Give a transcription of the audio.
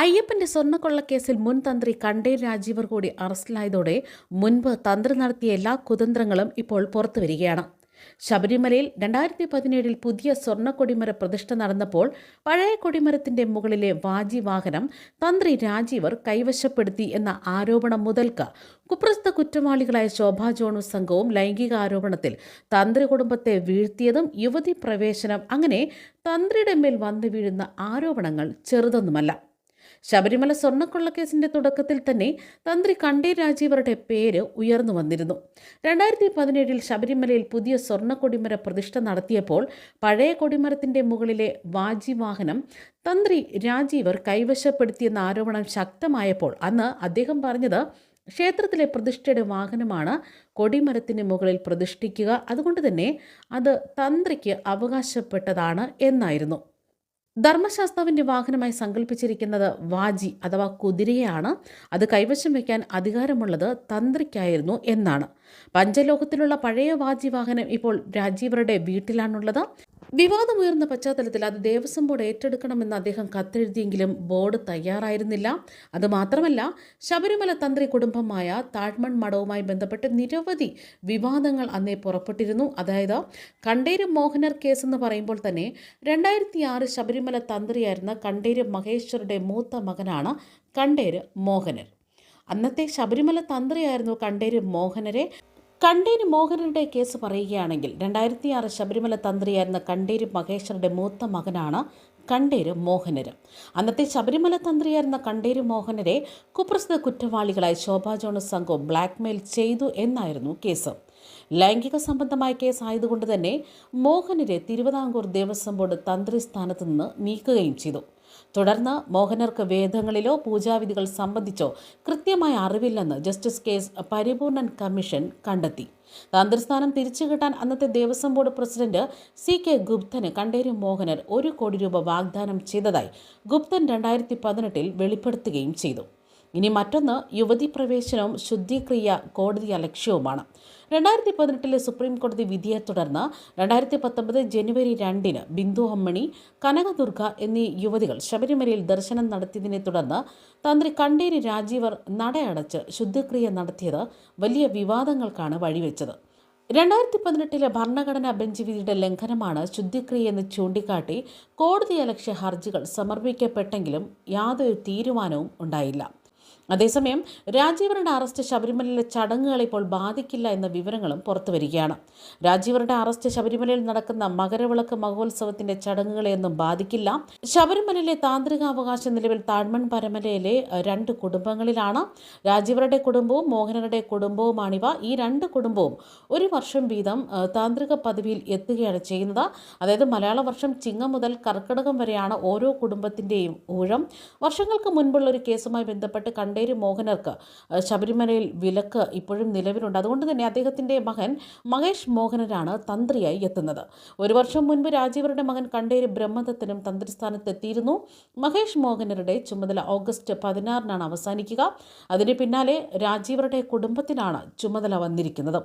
അയ്യപ്പന്റെ സ്വർണക്കൊള്ളക്കേസിൽ മുൻ തന്ത്രി കണ്ടേർ രാജീവർ കൂടി അറസ്റ്റിലായതോടെ മുൻപ് തന്ത്രി നടത്തിയ എല്ലാ കുതന്ത്രങ്ങളും ഇപ്പോൾ പുറത്തു വരികയാണ്. ശബരിമലയിൽ രണ്ടായിരത്തി പതിനേഴിൽ പുതിയ സ്വർണ കൊടിമര പ്രതിഷ്ഠ നടന്നപ്പോൾ പഴയ കൊടിമരത്തിന്റെ മുകളിലെ വാജി വാഹനം തന്ത്രി രാജീവർ കൈവശപ്പെടുത്തി എന്ന ആരോപണം മുതൽക്ക് കുപ്രസ്ത കുറ്റവാളികളായ ശോഭാ ജോണു സംഘവും ലൈംഗിക ആരോപണത്തിൽ തന്ത്രി കുടുംബത്തെ വീഴ്ത്തിയതും യുവതി പ്രവേശനം അങ്ങനെ തന്ത്രിയുടെ മേൽ വന്നു വീഴുന്ന ആരോപണങ്ങൾ ചെറുതൊന്നുമല്ല. ശബരിമല സ്വർണക്കൊള്ളക്കേസിന്റെ തുടക്കത്തിൽ തന്നെ തന്ത്രി കണ്ടേ രാജീവരുടെ പേര് ഉയർന്നു വന്നിരുന്നു. രണ്ടായിരത്തി പതിനേഴിൽ ശബരിമലയിൽ പുതിയ സ്വർണ കൊടിമര പ്രതിഷ്ഠ നടത്തിയപ്പോൾ പഴയ കൊടിമരത്തിന്റെ മുകളിലെ വാജി വാഹനം തന്ത്രി രാജീവർ കൈവശപ്പെടുത്തിയെന്ന ആരോപണം ശക്തമായപ്പോൾ അന്ന് അദ്ദേഹം പറഞ്ഞത് ക്ഷേത്രത്തിലെ പ്രതിഷ്ഠയുടെ വാഹനമാണ് കൊടിമരത്തിന് മുകളിൽ പ്രതിഷ്ഠിക്കുക. അതുകൊണ്ട് തന്നെ അത് തന്ത്രിക്ക് അവകാശപ്പെട്ടതാണ് എന്നായിരുന്നു. ധർമ്മശാസ്താവിന്റെ വാഹനമായി സങ്കല്പിച്ചിരിക്കുന്നത് വാജി അഥവാ കുതിരയാണ് അത് കൈവശം വയ്ക്കാൻ അധികാരമുള്ളത് തന്ത്രിക്കായിരുന്നു എന്നാണ്. പഞ്ചലോകത്തിലുള്ള പഴയ വാജി വാഹനം ഇപ്പോൾ രാജീവരുടെ വീട്ടിലാണുള്ളത്. വിവാദമുയർന്ന പശ്ചാത്തലത്തിൽ അത് ദേവസ്വം ബോർഡ് ഏറ്റെടുക്കണമെന്ന് അദ്ദേഹം കത്തെഴുതിയെങ്കിലും ബോർഡ് തയ്യാറായിരുന്നില്ല. അതുമാത്രമല്ല ശബരിമല തന്ത്രി കുടുംബമായ താഴ്മൺ മഠവുമായി ബന്ധപ്പെട്ട് നിരവധി വിവാദങ്ങൾ അന്നേ പുറപ്പെട്ടിരുന്നു. അതായത് കണ്ടേര് മോഹനർ കേസ് എന്ന് പറയുമ്പോൾ തന്നെ രണ്ടായിരത്തി ആറ് ശബരിമല തന്ത്രിയായിരുന്ന കണ്ടേര് മഹേശ്വരുടെ മൂത്ത മകനാണ് കണ്ടേര് മോഹനർ അന്നത്തെ ശബരിമല തന്ത്രിയായിരുന്നു കണ്ടേര് മോഹനരെ. കണ്ടേരി മോഹനന്റെ കേസ് പറയുകയാണെങ്കിൽ രണ്ടായിരത്തി ആറ് ശബരിമല തന്ത്രിയായിരുന്ന കണ്ടേരി മഹേശ്വരുടെ മൂത്ത മകനാണ് കണ്ടേര് മോഹനര്. അന്നത്തെ ശബരിമല തന്ത്രിയായിരുന്ന കണ്ടേര് മോഹനരെ കുപ്രസിദ്ധ കുറ്റവാളികളായി ശോഭാ ജോണസ് സംഘവും ബ്ലാക്ക്മെയിൽ ചെയ്തു എന്നായിരുന്നു കേസ്. ലൈംഗിക സംബന്ധമായ കേസ് ആയതുകൊണ്ട് തന്നെ മോഹനരെ തിരുവിതാംകൂർ ദേവസ്വം ബോർഡ് തന്ത്രി സ്ഥാനത്ത് നിന്ന് നീക്കുകയും ചെയ്തു. തുടർന്ന് മോഹനർക്ക് വേദങ്ങളിലോ പൂജാവിധികൾ സംബന്ധിച്ചോ കൃത്യമായ അറിവില്ലെന്ന് justice K S Paripoornan commission കണ്ടെത്തി. തന്ത്രിസ്ഥാനം തിരിച്ചു കിട്ടാൻ അന്നത്തെ Devaswom board president C K ഗുപ്തന് Kanderi Mohanar ഒരു കോടി രൂപ വാഗ്ദാനം ചെയ്തതായി ഗുപ്തൻ രണ്ടായിരത്തി പതിനെട്ടിൽ വെളിപ്പെടുത്തുകയും ചെയ്തു. ഇനി മറ്റൊന്ന് യുവതി പ്രവേശനവും ശുദ്ധിക്രിയ കോടതി അലക്ഷ്യവുമാണ് രണ്ടായിരത്തി പതിനെട്ടിലെ സുപ്രീം കോടതി വിധിയെ തുടർന്ന് രണ്ടായിരത്തി പത്തൊമ്പത് ജനുവരി രണ്ടിന് ബിന്ദു അമ്മണി കനകദുർഗ എന്നീ യുവതികൾ ശബരിമലയിൽ ദർശനം നടത്തിയതിനെ തുടർന്ന് തന്ത്രി കണ്ടേരി രാജീവർ നടയടച്ച് ശുദ്ധിക്രിയ നടത്തിയത് വലിയ വിവാദങ്ങൾക്കാണ് വഴിവെച്ചത്. രണ്ടായിരത്തി പതിനെട്ടിലെ ഭരണഘടനാ ബെഞ്ച് വിധിയുടെ ലംഘനമാണ് ശുദ്ധിക്രിയ എന്ന് ചൂണ്ടിക്കാട്ടി കോടതിയലക്ഷ്യ ഹർജികൾ സമർപ്പിക്കപ്പെട്ടെങ്കിലും യാതൊരു തീരുമാനവും ഉണ്ടായില്ല. അതേസമയം രാജീവരുടെ അറസ്റ്റ് ശബരിമലയിലെ ചടങ്ങുകളെ ഇപ്പോൾ ബാധിക്കില്ല എന്ന വിവരങ്ങളും പുറത്തുവരികയാണ് രാജീവരുടെ അറസ്റ്റ് ശബരിമലയിൽ നടക്കുന്ന മകരവിളക്ക് മഹോത്സവത്തിന്റെ ചടങ്ങുകളെയൊന്നും ബാധിക്കില്ല. ശബരിമലയിലെ താന്ത്രികാവകാശ നിലവിൽ താഴ്മൺ പരമലയിലെ രണ്ട് കുടുംബങ്ങളിലാണ്. രാജീവരുടെ കുടുംബവും മോഹനരുടെ കുടുംബവുമാണിവ. ഈ രണ്ട് കുടുംബവും ഒരു വർഷം വീതം താന്ത്രിക പദവിയിൽ എത്തുകയാണ് ചെയ്യുന്നത്. അതായത് മലയാള വർഷം ചിങ്ങം മുതൽ കർക്കിടകം വരെയാണ് ഓരോ കുടുംബത്തിന്റെയും ഊഴം. വർഷങ്ങൾക്ക് മുൻപുള്ള ഒരു കേസുമായി ബന്ധപ്പെട്ട് കണ്ട കണ്ടേരി മോഹനർക്ക്. ശബരിമലയിൽ വിലക്ക് ഇപ്പോഴും നിലവിലുണ്ട്. അതുകൊണ്ട് തന്നെ അദ്ദേഹത്തിന്റെ മകൻ മഹേഷ് മോഹനരാണ് തന്ത്രിയായി എത്തുന്നത്. ഒരു വർഷം മുൻപ് രാജീവരുടെ മകൻ കണ്ടേരി ബ്രഹ്മദത്തനും തന്ത്രിസ്ഥാനത്തെത്തിയിരുന്നു. മഹേഷ് മോഹനരുടെ ചുമതല ഓഗസ്റ്റ് പതിനാറിനാണ് അവസാനിക്കുക. അതിന് പിന്നാലെ രാജീവരുടെ കുടുംബത്തിനാണ് ചുമതല വന്നിരിക്കുന്നത്.